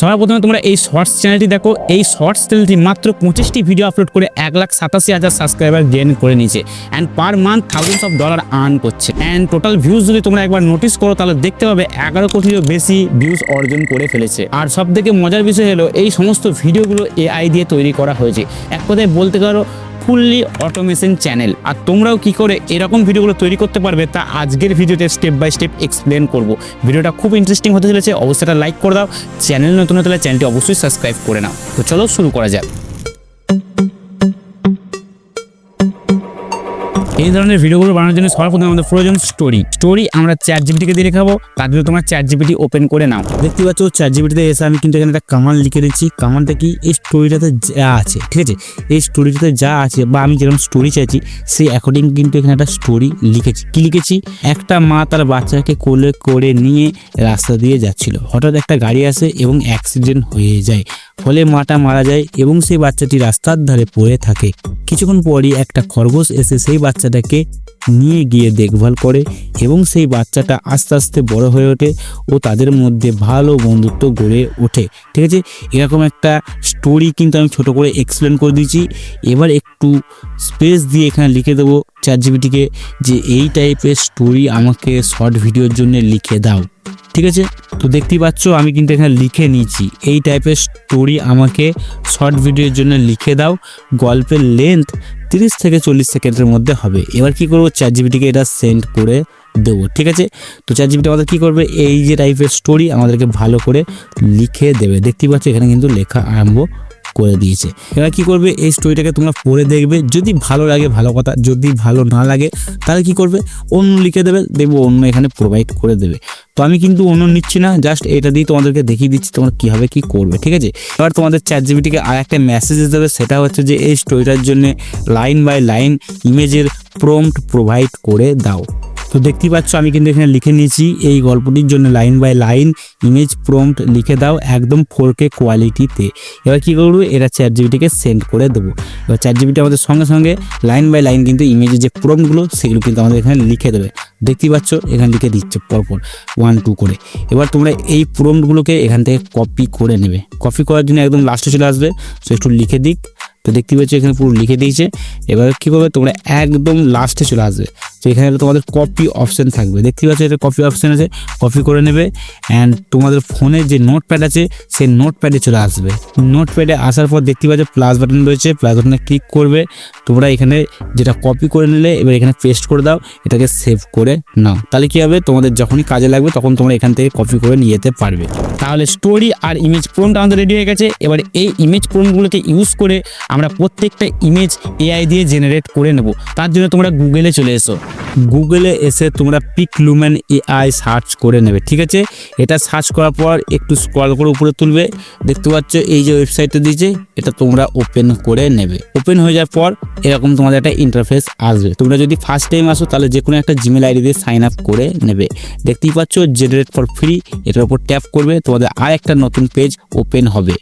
সবার প্রথমে তোমরা এই শর্টস চ্যানেলটি দেখো। এই শর্টস চ্যানেলটি মাত্র পঁচিশটি ভিডিও আপলোড করে এক লাখ সাতাশি হাজার সাবস্ক্রাইবার গেন করে নিয়েছে and per month thousands of dollar earn করছে। অ্যান্ড টোটাল ভিউজ যদি তোমরা একবার নোটিস করো, তাহলে দেখতে পাবে এগারো কোটিরও বেশি ভিউজ অর্জন করে ফেলেছে। আর সব থেকে মজার বিষয় হলো, এই সমস্ত ভিডিওগুলো এআই দিয়ে তৈরি করা হয়েছে। এক কথায় বলতে পারো ফুললি অটোমেশন চ্যানেল আর তোমরাও কি করে এরকম ভিডিওগুলো তৈরি করতে পারবে তা আজকের ভিডিওতে স্টেপ বাই স্টেপ এক্সপ্লেন করব। ভিডিওটা খুব ইন্টারেস্টিং হতে চলেছে, অবশ্যই লাইক করে দাও। চ্যানেল নতুন হলে চ্যানেলটি অবশ্যই সাবস্ক্রাইব করে নাও। তো চলো শুরু করা যাক। এই ধরনের ভিডিওগুলো বানানোর জন্য সবার প্রথমে আমাদের প্রয়োজন স্টোরি স্টোরি আমরা চ্যাট জিপিটিকে দিয়ে রেখাবো তার জন্য তোমার চ্যাট জিপিটি ওপেন করে নাও। দেখতে পাচ্ছ চ্যাট জিপিটিতে এসে আমি কিন্তু এখানে একটা কামাল লিখে দিচ্ছি। কামালটা কি? এই স্টোরিটাতে যা আছে, ঠিক আছে? এই স্টোরিটাতে যা আছে বা আমি যেরকম স্টোরি চাইছি সেই অ্যাকর্ডিং কিন্তু এখানে একটা স্টোরি লিখেছি। কি লিখেছি? একটা মা তার বাচ্চাকে কোলে করে নিয়ে রাস্তা দিয়ে যাচ্ছিল। হঠাৎ একটা গাড়ি আসে এবং অ্যাক্সিডেন্ট হয়ে যায়। ফলে মাটা মারা যায় এবং সেই বাচ্চাটি রাস্তার ধারে পড়ে থাকে। কিছুক্ষণ পরই একটা খরগোশ এসে সেই বাচ্চাটাকে নিয়ে গিয়ে দেখভাল করে এবং সেই বাচ্চাটা আস্তে আস্তে বড় হয়ে ওঠে ও তাদের মধ্যে ভালো বন্ধুত্ব গড়ে ওঠে। ঠিক আছে? এরকম একটা স্টোরি কিন্তু আমি ছোট করে এক্সপ্লেন করে দিয়েছি। এবার একটু স্পেস দিয়ে এখানে লিখে দেবো। চ্যাট জিবিটিকে যে এই টাইপের স্টোরি আমাকে শর্ট ভিডিওর জন্য লিখে দাও। ঠিক আছে? তো দেখতেই পাচ্ছ, আমি কিন্তু এখানে লিখে নিয়েছি। এই টাইপের স্টোরি আমাকে শর্ট ভিডিওর জন্য লিখে দাও। গল্পের লেন্থ তিরিশ থেকে চল্লিশ সেকেন্ডের মধ্যে হবে। এবার কি করব? চ্যাট জিবিটিকে এটা সেন্ড করে দেবো। ঠিক আছে? তো চ্যাট জিবিটি আমাদের কী করবে? এই যে টাইপের স্টোরি আমাদেরকে ভালো করে লিখে দেবে। দেখতেই পাচ্ছ, এখানে কিন্তু লেখা আরম্ভ করে দিয়েছে। এবার কি করবে? এই স্টোরিটাকে তোমরা পড়ে দেখবে। যদি ভালো লাগে ভালো কথা, যদি ভালো না লাগে, তাহলে কি করবে? অন্য লিখে দেবে, দেখব অন্য এখানে প্রোভাইড করে দেবে। তো আমি কিন্তু অন্য নিচ্ছি না জাস্ট এটা দিয়ে তোমাদেরকে দেখিয়ে দিচ্ছি তোমরা কীভাবে কি করবে, ঠিক আছে? এবার তোমাদের চ্যাট জিবিটিকে আর একটা মেসেজ দেবে সেটা হচ্ছে যে, এই স্টোরিটার জন্য লাইন বাই লাইন ইমেজের প্রম্পট প্রোভাইড করে দাও। তো দেখতেই পাচ্ছ, আমি কিন্তু এখানে লিখে নিয়েছি, এই গল্পটির জন্য line by line image prompt লিখে দাও একদম ফোর কে কোয়ালিটিতে এবার কী করব? এটা চ্যাট জিবিটিকে সেন্ড করে দেবো। এবার চ্যাট জিবিটি আমাদের সঙ্গে সঙ্গে লাইন বাই লাইন কিন্তু ইমেজের যে প্রম্পটগুলো সেগুলো কিন্তু আমাদের এখানে লিখে দেবে। দেখতেই পাচ্ছ, এখানে লিখে দিচ্ছে পরপর ওয়ান টু করে। এবার তোমরা এই প্রম্পটগুলোকে এখান থেকে কপি করে নেবে। কপি করার জন্য একদম লাস্টে চলে আসবে। সো একটু লিখে দিক। তো দেখতে পাচ্ছ এখানে পুরো লিখে দিয়েছে। এবার কী করবে তোমরা একদম লাস্টে চলে আসবে? তো এখানে তোমাদের কপি অপশান থাকবে। দেখতে পাচ্ছ এটা কপি অপশান আছে কপি করে নেবে অ্যান্ড তোমাদের ফোনে যে নোট প্যাড আছে, সেই নোট প্যাডে চলে আসবে। নোট প্যাডে আসার পর দেখতে পাচ্ছ প্লাস বাটন রয়েছে প্লাস বাটনে ক্লিক করবে। তোমরা এখানে যেটা কপি করে নিলে, এবার এখানে পেস্ট করে দাও, এটাকে সেভ করে নাও। তাহলে কী হবে? তোমাদের যখনই কাজে লাগবে, তখন তোমরা এখান থেকে কপি করে নিয়ে যেতে পারবে। তাহলে স্টোরি আর ইমেজ প্রোমটা আমাদের রেডি হয়ে গেছে। এবার এই ইমেজ প্রোমগুলোকে ইউজ করে আমরা প্রত্যেকটা ইমেজ এআই দিয়ে জেনারেট করে নেব। তার জন্য তোমরা গুগলে চলে এসো। গুগলে এসে তোমরা পিক লুমেন এআই সার্চ করে নেবে, ঠিক আছে? এটা সার্চ করার পর একটু স্ক্রল করে উপরে তুলবে। দেখতে পাচ্ছ, এই যে ওয়েবসাইটটা দিয়েছে, এটা তোমরা ওপেন করে নেবে। ওপেন হয়ে যাওয়ার পর এরকম তোমাদের একটা ইন্টারফেস আসবে। তোমরা যদি ফার্স্ট টাইম আসো, তাহলে যে কোনো একটা জিমেল আইডি দিয়ে সাইন আপ করে নেবে। দেখতেই পাচ্ছ জেনারেট ফর ফ্রি এটার উপর ট্যাপ করবে আর একটা নতুন পেজ ওপেন হবে।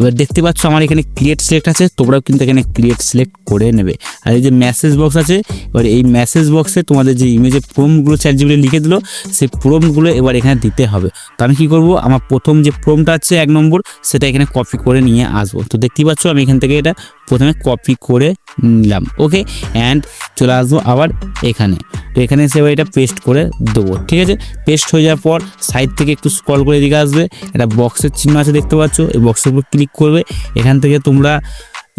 এবার দেখতে পাচ্ছ আমার এখানে ক্রিয়েট সিলেক্ট আছে, তোমরাও কিন্তু এখানে ক্রিয়েট সিলেক্ট করে নেবে। আর এই যে মেসেজ বক্স আছে, এবার এই মেসেজ বক্সে তোমাদের যে ইমেজের প্রোমগুলো চ্যাট জিবিটি লিখে দিলো, সেই প্রোমগুলো এবার এখানে দিতে হবে। তো আমি কী করব? আমার প্রথম যে প্রোমটা আছে, এক নম্বর, সেটা এখানে কপি করে নিয়ে আসব। তো দেখতেই পাচ্ছ, আমি এখান থেকে এটা প্রথমে কপি করে নিলাম ওকে অ্যান্ড চলে আসব আবার এখানে। তো এখানে এসে এবার এটা পেস্ট করে দেবো, ঠিক আছে? পেস্ট হয়ে যাওয়ার পর সাইড থেকে একটু স্ক্রল করে দিকে আসবে। একটা বক্সের চিহ্ন আছে দেখতে পাচ্ছ, এই বক্সের উপর ক্লিক করবে, এখান থেকে তোমরা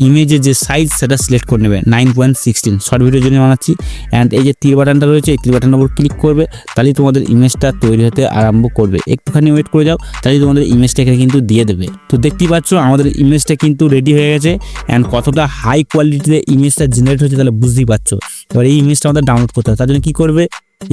ইমেজের যে সাইজ সেটা সিলেক্ট করে নেবে নাইন পয়েন্ট সিক্সটিন শর্ট ভিডিওর জন্য বানাচ্ছি। অ্যান্ড এই যে তীর বাটনটা রয়েছে, এই তীর বাটনের উপর ক্লিক করবে, তাহলেই তোমাদের ইমেজটা তৈরি হতে আরম্ভ করবে। একটুখানি ওয়েট করে যাও তাহলে তোমাদের ইমেজটা এখানে কিন্তু দিয়ে দেবে। তো দেখতেই পাচ্ছ, আমাদের ইমেজটা কিন্তু রেডি হয়ে গেছে। অ্যান্ড কতটা হাই কোয়ালিটিতে ইমেজটা জেনারেট হচ্ছে তাহলে বুঝতেই পারছ। এবার এই ইমেজটা আমাদের ডাউনলোড করতে হবে। তার জন্য কী করবে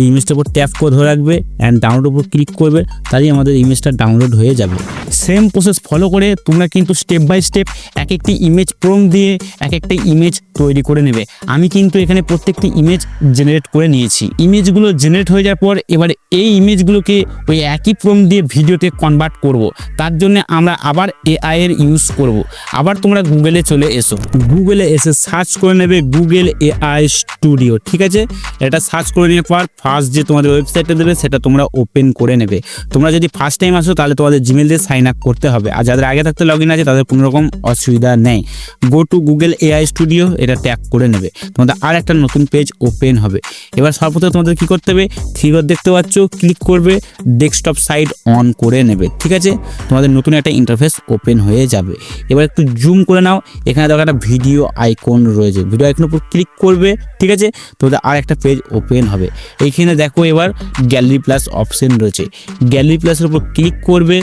এই ইমেজটার উপর ট্যাপ করে ধরে রাখবে অ্যান্ড ডাউনলোড উপর ক্লিক করবে তাহলেই আমাদের ইমেজটা ডাউনলোড হয়ে যাবে। সেম প্রসেস ফলো করে তোমরা কিন্তু স্টেপ বাই স্টেপ এক একটি ইমেজ প্রম দিয়ে এক একটা ইমেজ তৈরি করে নেবে। আমি কিন্তু এখানে প্রত্যেকটি ইমেজ জেনারেট করে নিয়েছি। ইমেজগুলো জেনারেট হয়ে যাওয়ার পর এবার এই ইমেজগুলোকে ওই একই প্রম দিয়ে ভিডিওতে কনভার্ট করব। তার জন্য আমরা আবার এআই এর ইউজ করব। আবার তোমরা গুগলে চলে এসো। গুগলে এসে সার্চ করে নেবে গুগল এআই স্টুডিও ঠিক আছে? এটা সার্চ করে নেওয়ার পর ফার্স্ট যে তোমাদের ওয়েবসাইটটা দেবে, সেটা তোমরা ওপেন করে নেবে। তোমরা যদি ফার্স্ট টাইম আসো, তাহলে তোমাদের জিমেল দিয়ে সাইন আপ করতে হবে। আর যাদের আগে থাকতে লগ ইন আছে, তাদের কোনো রকম অসুবিধা নেই। Go to Google AI studio এটা ট্যাপ করে নেবে। তোমাদের আর একটা নতুন পেজ ওপেন হবে। এবার সর্বপ্রথম তোমাদের কি করতে হবে? থ্রি ডট দেখতে পাচ্ছ ক্লিক করবে ডেস্কটপ সাইড অন করে নেবে। ঠিক আছে? তোমাদের নতুন একটা ইন্টারফেস ওপেন হয়ে যাবে। এবার একটু জুম করে নাও। এখানে দেখো একটা ভিডিও আইকন রয়েছে। ভিডিও আইকনের উপর ক্লিক করবে। ঠিক আছে? তোমাদের আর একটা পেজ ওপেন হবে। এইখানে দেখো এবার গ্যালারি প্লাস অপশন রয়েছে। গ্যালারি প্লাসের উপর ক্লিক করবে।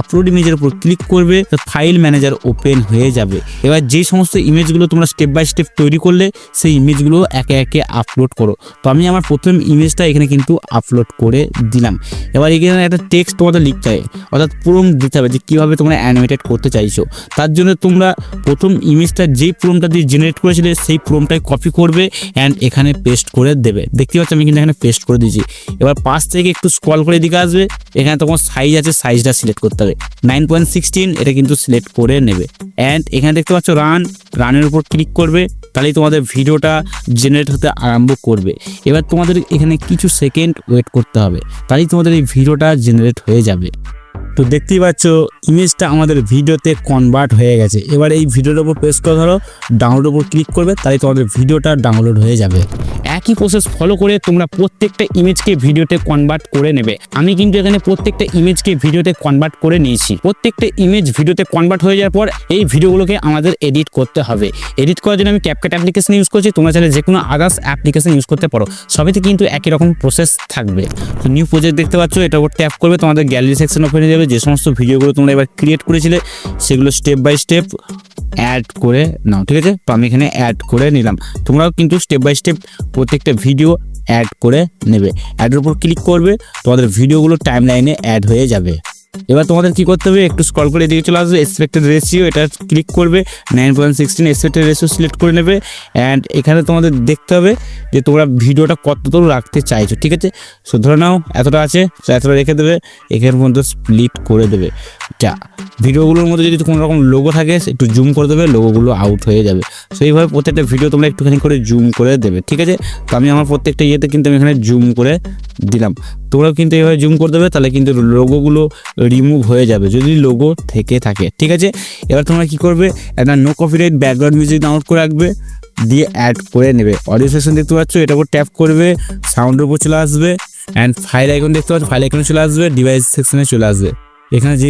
আপলোড ইমেজের উপর ক্লিক করবে তো ফাইল ম্যানেজার ওপেন হয়ে যাবে। এবার যে সমস্ত ইমেজগুলো তোমরা স্টেপ বাই স্টেপ তৈরি করলে, সেই ইমেজগুলো একে একে আপলোড করো। তো আমি আমার প্রথম ইমেজটা এখানে কিন্তু আপলোড করে দিলাম। এবার এখানে একটা টেক্সট তোমাদের লিখতে হবে, অর্থাৎ প্রুম দিতে হবে যে কীভাবে তোমরা অ্যানিমেটেড করতে চাইছো। তার জন্য তোমরা প্রথম ইমেজটা যেই প্রোমটা দিয়ে জেনারেট করেছিলে, সেই প্রোমটাই কপি করবে অ্যান্ড এখানে পেস্ট করে দেবে। দেখতে পাচ্ছ আমি কিন্তু এখানে পেস্ট করে দিয়েছি। এবার পাশ থেকে একটু স্ক্রল করে দিকে আসবে, এখানে তোমার সাইজ আছে সাইজটা সিলেক্ট করতে হবে। নাইন পয়েন্ট সিক্সটিন এটা কিন্তু সিলেক্ট করে নেবে। অ্যান্ড এখানে দেখতে পাচ্ছ রান রানের উপর ক্লিক করবে, তাহলেই তোমাদের ভিডিওটা জেনারেট হতে আরম্ভ করবে। এবার তোমাদের এখানে কিছু সেকেন্ড ওয়েট করতে হবে, তাহলেই তোমাদের এই ভিডিওটা জেনারেট হয়ে যাবে। তো দেখতেই পাচ্ছ ইমেজটা আমাদের ভিডিওতে কনভার্ট হয়ে গেছে। এবার এই ভিডিওর উপর প্রেস করে ধরো ডাউনলোড উপর ক্লিক করবে তাহলে তোমাদের ভিডিওটা ডাউনলোড হয়ে যাবে। একই প্রসেস ফলো করে তোমরা প্রত্যেকটা ইমেজকে ভিডিওতে কনভার্ট করে নেবে। আমি কিন্তু এখানে প্রত্যেকটা ইমেজকে ভিডিওতে কনভার্ট করে নিয়েছি। প্রত্যেকটা ইমেজ ভিডিওতে কনভার্ট হয়ে যাওয়ার পর এই ভিডিওগুলোকে আমাদের এডিট করতে হবে। এডিট করার জন্য আমি ক্যাপকাট অ্যাপ্লিকেশন ইউজ করছি। তোমরা চাইলে যে কোনো আদার্স অ্যাপ্লিকেশন ইউজ করতে পারো। সবেতে কিন্তু একই রকম প্রসেস থাকবে। তো নিউ প্রজেক্ট দেখতে পাচ্ছ, এটা উপর ট্যাপ করবে, তোমাদের গ্যালারি সেকশন ওপেন হয়ে যাবে। যে সমস্ত ভিডিওগুলো তোমরা এবার ক্রিয়েট করেছিলে, সেগুলো স্টেপ বাই স্টেপ অ্যাড করে নাও, ঠিক আছে? তো আমি এখানে অ্যাড করে নিলাম। তোমরাও কিন্তু স্টেপ বাই স্টেপ প্রত্যেকটা ভিডিও অ্যাড করে নেবে। অ্যাডের উপর ক্লিক করবে, তোমাদের ভিডিওগুলো টাইম লাইনে অ্যাড হয়ে যাবে। এবার তোমাদের কি করতে হবে? একটু স্ক্রল করে এদিকে চলে আসবে এক্সপেক্টেড রেশিও এটা ক্লিক করবে nine point sixteen expected ratio select করে নেবে। অ্যান্ড এখানে তোমাদের দেখতে হবে যে তোমরা ভিডিওটা কতদূর রাখতে চাইছো, ঠিক আছে? সো ধরে নাও, এতটা আছে, তো এতটা রেখে দেবে এখানের মধ্যে স্প্লিট করে দেবে। যা ভিডিওগুলোর মধ্যে যদি কোনো রকম লোগো থাকে, একটু জুম করে দেবে লোগোগুলো আউট হয়ে যাবে। সো এইভাবে প্রত্যেকটা ভিডিও তোমরা একটুখানি করে জুম করে দেবে, ঠিক আছে? তো আমি আমার প্রত্যেকটা ইয়েতে কিন্তু আমি এখানে জুম করে দিলাম। তোমরাও কিন্তু এইভাবে জুম করে দেবে, তাহলে কিন্তু লোগোগুলো রিমুভ হয়ে যাবে, যদি লোগো থেকে থাকে, ঠিক আছে? এবার তোমরা কি করবে? একটা no copyright background music download করে রাখবে, দিয়ে অ্যাড করে নেবে। অডিও সেশন দেখতে পাচ্ছ, এটার উপর ট্যাপ করবে সাউন্ডের উপর চলে আসবে অ্যান্ড ফাইল আইকন দেখতে পাচ্ছ ফাইল আইকনে চলে আসবে ডিভাইস সেকশনে চলে আসবে। এখানে যে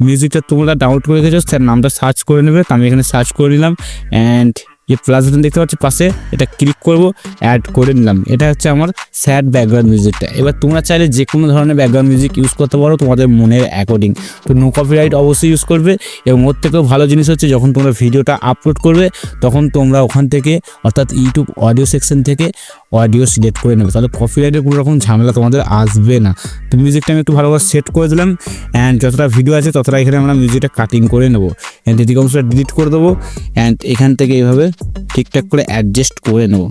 মিউজিকটা তোমরা ডাউনলোড করে রেখেছো তার নামটা সার্চ করে নেবে। আমি এখানে সার্চ করে নিলাম অ্যান্ড যে প্লাস বাটন দেখতে পাচ্ছি পাশে, এটা ক্লিক করব অ্যাড করে নিলাম। এটা হচ্ছে আমার স্যাড ব্যাকগ্রাউন্ড মিউজিকটা এবার তোমরা চাইলে যে কোনো ধরনের ব্যাকগ্রাউন্ড মিউজিক ইউজ করতে পারো তোমাদের মনের অ্যাকর্ডিং তো নো কপিরাইট অবশ্যই ইউজ করবে এবং ওর থেকেও ভালো জিনিস হচ্ছে যখন তোমরা ভিডিওটা আপলোড করবে, তখন তোমরা ওখান থেকে অর্থাৎ ইউটিউব অডিও সেকশন থেকে অডিও সিলেক্ট করে নেবে। তাহলে কপিরাইটের কোনো রকম ঝামেলা তোমাদের আসবে না। তো মিউজিকটা আমি একটু ভালোভাবে সেট করে দিলাম। অ্যান্ড যতটা ভিডিও আছে, ততটা এখানে আমরা মিউজিকটা কাটিং করে নেব। অ্যান্ড এদিকে অংশটা ডিলিট করে দেবো অ্যান্ড এখান থেকে এইভাবে ঠিকঠাক করে অ্যাডজাস্ট করে নেব।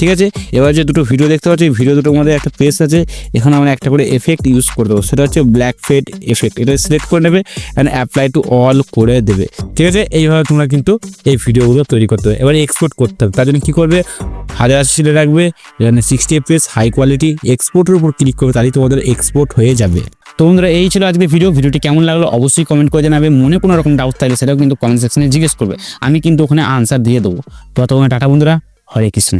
ঠিক আছে? এবার যে দুটো ভিডিও দেখতে পাচ্ছি ভিডিও দুটোর মধ্যে একটা পেস আছে। এখানে আমরা একটা করে এফেক্ট ইউজ করে দেবো। সেটা হচ্ছে ব্ল্যাক ফেড এফেক্ট এটা সিলেক্ট করে নেবে অ্যান্ড অ্যাপ্লাই টু অল করে দেবে। ঠিক আছে? এইভাবে তোমরা কিন্তু এই ভিডিওগুলো তৈরি করতে হবে এবার এক্সপোর্ট করতে হবে। তার জন্য কী করবে? হাজার আশি রাখবে এখানে সিক্সটি এফপিএস হাই কোয়ালিটি এক্সপোর্টের উপর ক্লিক করবে, তাহলেই তোমাদের এক্সপোর্ট হয়ে যাবে। তো বন্ধুরা, এই ছিল আজকে ভিডিও ভিডিওটি কেমন লাগল অবশ্যই কমেন্ট করে জানাবে। মনে কোনো রকম ডাউট থাকলে সেটাও কিন্তু কমেন্ট সেকশনে জিজ্ঞেস করবে। আমি কিন্তু ওখানে আনসার দিয়ে দেবো। তো টাটা বন্ধুরা। হরে কৃষ্ণ।